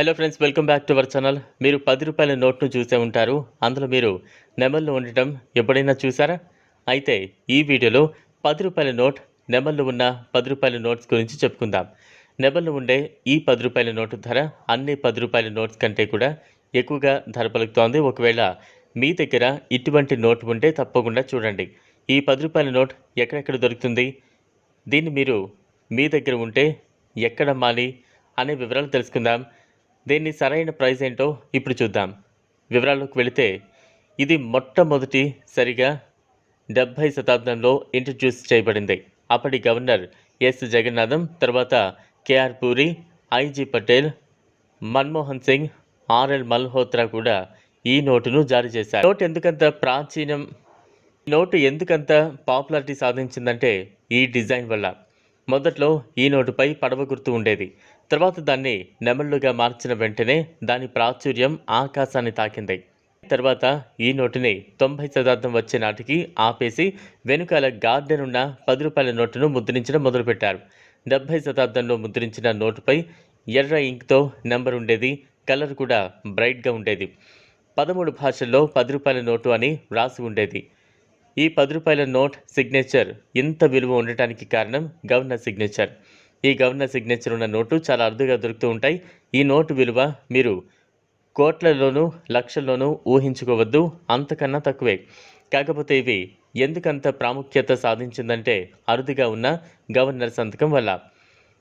Hello friends welcome back to our channel మీరు పది రూపాయల నోట్ను చూసే ఉంటారు. అందులో మీరు నెమళ్ళు ఉండటం ఎప్పుడైనా చూసారా? అయితే ఈ వీడియోలో పది రూపాయల నోట్ నెమళ్ళు ఉన్న పది రూపాయల నోట్స్ గురించి చెప్పుకుందాం. నెమళ్ళు ఉండే ఈ పది రూపాయల నోటు ధర అన్ని పది రూపాయల నోట్స్ కంటే కూడా ఎక్కువగా ధర పలుకుతోంది. ఒకవేళ మీ దగ్గర ఇటువంటి నోట్ ఉంటే తప్పకుండా చూడండి. ఈ పది రూపాయల నోట్ ఎక్కడెక్కడ దొరుకుతుంది? దీన్ని మీరు మీ దగ్గర ఉంటే ఎక్కడ మాలి? అనే వివరాలు తెలుసుకుందాం. దీన్ని సరైన ప్రైస్ ఏంటో ఇప్పుడు చూద్దాం. వివరాల్లోకి వెళితే ఇది మొట్టమొదటి సరిగా డెబ్భై శతాబ్దంలో ఇంట్రడ్యూస్ చేయబడింది. అప్పటి గవర్నర్ ఎస్. జగన్నాథం తర్వాత KR Puri IG Patel Manmohan Singh RL Malhotra కూడా ఈ నోటును జారీ చేశారు. నోట్ ఎందుకంత ప్రాచీనం? నోటు ఎందుకంత పాపులారిటీ సాధించిందంటే ఈ డిజైన్ వల్ల. మొదట్లో ఈ నోటుపై పడవ గుర్తు ఉండేది. తర్వాత దాన్ని నెమళ్ళుగా మార్చిన వెంటనే దాని ప్రాచుర్యం ఆకాశాన్ని తాకింది. తర్వాత ఈ నోటుని తొంభై శతాబ్దం వచ్చే నాటికి ఆపేసి వెనుకాల గార్డెన్ ఉన్న పది రూపాయల నోటును ముద్రించడం మొదలుపెట్టారు. డెబ్భై శతాబ్దంలో ముద్రించిన నోటుపై ఎర్ర ఇంక్తో నెంబర్ ఉండేది కలర్ కూడా బ్రైట్గా ఉండేది. పదమూడు భాషల్లో పది రూపాయల నోటు అని రాసి ఉండేది. ఈ పది రూపాయల నోట్ సిగ్నేచర్ ఇంత విలువ ఉండటానికి కారణం గవర్నర్ సిగ్నేచర్. ఈ గవర్నర్ సిగ్నేచర్ ఉన్న నోటు చాలా అరుదుగా దొరుకుతూ ఉంటాయి. ఈ నోటు విలువ మీరు కోట్లలోనూ లక్షల్లోనూ ఊహించుకోవద్దు. అంతకన్నా తక్కువే. కాకపోతే ఇవి ఎందుకంత ప్రాముఖ్యత సాధించిందంటే అరుదుగా ఉన్న గవర్నర్ సంతకం వల్ల.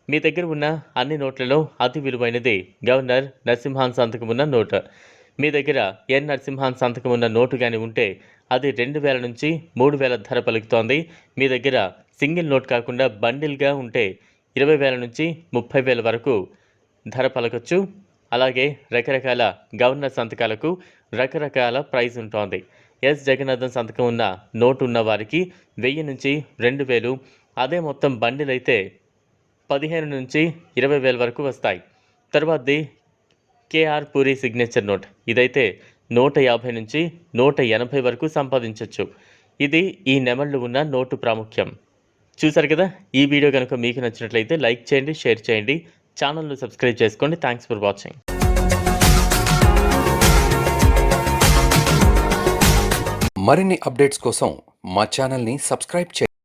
మీ దగ్గర ఉన్న అన్ని నోట్లలో అతి విలువైనది గవర్నర్ నరసింహాన్ సంతకం ఉన్న నోటు. మీ దగ్గర ఎన్ నరసింహాన్ సంతకం ఉన్న నోటు కానీ ఉంటే అది రెండు వేల నుంచి మూడు వేల ధర పలుకుతోంది. మీ దగ్గర సింగిల్ నోట్ కాకుండా బండిల్గా ఉంటే ఇరవై వేల నుంచి ముప్పై వేల వరకు ధర పలకొచ్చు. అలాగే రకరకాల గవర్నర్ సంతకాలకు రకరకాల ప్రైజ్ ఉంటుంది. ఎస్. జగన్నాథన్ సంతకం ఉన్న నోటు ఉన్న వారికి వెయ్యి నుంచి రెండు వేలు అదే మొత్తం బండిల్ అయితే పదిహేను నుంచి ఇరవై వేల వరకు వస్తాయి. తర్వాతది కేఆర్ పూరి సిగ్నేచర్ నోట్. ఇదైతే నూట యాభై నుంచి నూట ఎనభై వరకు సంపాదించవచ్చు ఇది ఈ నెమళ్ళు ఉన్న నోటు ప్రాముఖ్యం. చూసారు కదా? ఈ వీడియో కనుక మీకు నచ్చినట్లయితే లైక్ చేయండి షేర్ చేయండి. ఛానల్ను సబ్స్క్రైబ్ చేసుకోండి. థ్యాంక్స్ ఫర్ వాచింగ్ మరిన్ని అప్డేట్స్ కోసం మా ఛానల్ని సబ్స్క్రైబ్ చేయండి.